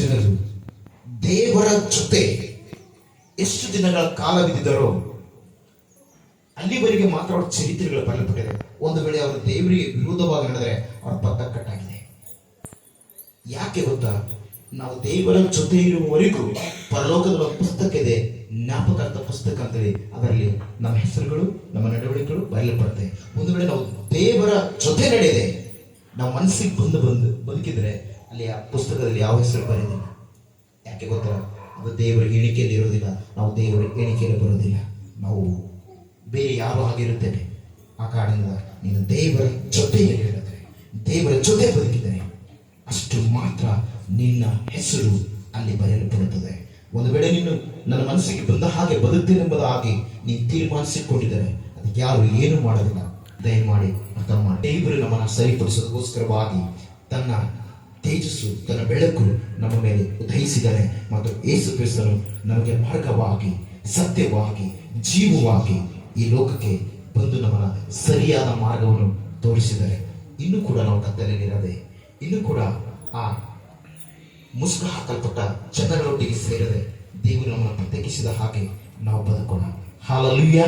ಜನರು ದೇವರ ಜೊತೆ ಎಷ್ಟು ದಿನಗಳ ಕಾಲ ಬಿದ್ದಿದ್ದರೋ ಅಲ್ಲಿವರೆಗೆ ಮಾತ್ರ ಅವರ ಚರಿತ್ರೆಗಳು ಬರಲ್ಪಟ್ಟಿದೆ ಒಂದು ವೇಳೆ ಅವರು ದೇವರಿಗೆ ವಿರೋಧವಾಗಿ ನಡೆದರೆ ಅವ್ರ ಪಕ್ಕ ಕಟ್ಟಾಗಿದೆ. ಯಾಕೆ ಗೊತ್ತಾ? ನಾವು ದೇವರ ಜೊತೆ ಇರುವವರೆಗೂ ಪರಲೋಕದ ಪುಸ್ತಕ ಇದೆ, ಜ್ಞಾಪಕಾರ್ಥ ಪುಸ್ತಕ ಅಂತೇಳಿ. ಅದರಲ್ಲಿ ನಮ್ಮ ಹೆಸರುಗಳು, ನಮ್ಮ ನಡವಳಿಕೆಗಳು ಬರಲ್ಪಡುತ್ತೆ ಒಂದು ವೇಳೆ ನಾವು ದೇವರ ಜೊತೆ ನಡೆಯದೆ, ನಾವು ಮನಸ್ಸಿಗೆ ಬಂದು ಬಂದು ಬದುಕಿದ್ರೆ ಅಲ್ಲಿ ಆ ಪುಸ್ತಕದಲ್ಲಿ ಯಾವ ಹೆಸರು ಬರೆದಿಲ್ಲ ಯಾಕೆ ಗೊತ್ತಾ? ಅದು ದೇವರ ಎಣಿಕೆಯಲ್ಲಿ ಇರೋದಿಲ್ಲ ನಾವು ದೇವರ ಎಣಿಕೆಯಲ್ಲಿ ಬರೋದಿಲ್ಲ ನಾವು ಬೇರೆ ಯಾರು ಆಗಿರುತ್ತೇವೆ ಆ ಕಾರಣದಿಂದ ನೀನು ದೇವರ ಜೊತೆಯಲ್ಲಿ ಹೇಳಿದರೆ, ದೇವರ ಜೊತೆ ಬದುಕಿದರೆ ಅಷ್ಟು ಮಾತ್ರ ನಿನ್ನ ಹೆಸರು ಅಲ್ಲಿ ಬರೆಯಲ್ಪಡುತ್ತದೆ. ಒಂದು ವೇಳೆ ನೀನು ನನ್ನ ಮನಸ್ಸಿಗೆ ಬಂದ ಹಾಗೆ ಬದುಕ್ತೀನೆಂಬುದಾಗಿ ನೀನು ತೀರ್ಮಾನಿಸಿಕೊಂಡಿದ್ದರೆ ಅದಕ್ಕೆ ಯಾರು ಏನು ಮಾಡೋದಿಲ್ಲ ದಯಮಾಡಿ ತಮ್ಮ ಮಾಡಿ. ದೇವರು ನಮ್ಮನ್ನು ಸರಿಪಡಿಸೋದಕ್ಕೋಸ್ಕರವಾಗಿ ತನ್ನ ತೇಜಸ್ಸು ತನ್ನ ಬೆಳಕು ನಮ್ಮ ಮೇಲೆ ಉದಯಿಸಿದರೆ ಮತ್ತು ಏಸು ಕ್ರಿಸ್ತನು ನಮಗೆ ಮಾರ್ಗವಾಗಿ, ಸತ್ಯವಾಗಿ, ಜೀವವಾಗಿ ಈ ಲೋಕಕ್ಕೆ ಬಂದು ನಮ್ಮನ್ನ ಸರಿಯಾದ ಮಾರ್ಗವನ್ನು ತೋರಿಸಿದರೆ. ಇನ್ನೂ ಕೂಡ ನಾವು ಕತ್ತಲೆಯಲ್ಲಿರದೆ ಇನ್ನೂ ಕೂಡ ಆ ಮುಸುಕು ಹಾಕಲ್ಪಟ್ಟ ಜನರೊಟ್ಟಿಗೆ ಸೇರದೆ ದೇವರು ನಮ್ಮನ್ನು ಪ್ರತ್ಯೇಕಿಸಿದ ಹಾಗೆ ನಾವು ಬದುಕೋಣ. ಹಾಲಲುಯ್ಯ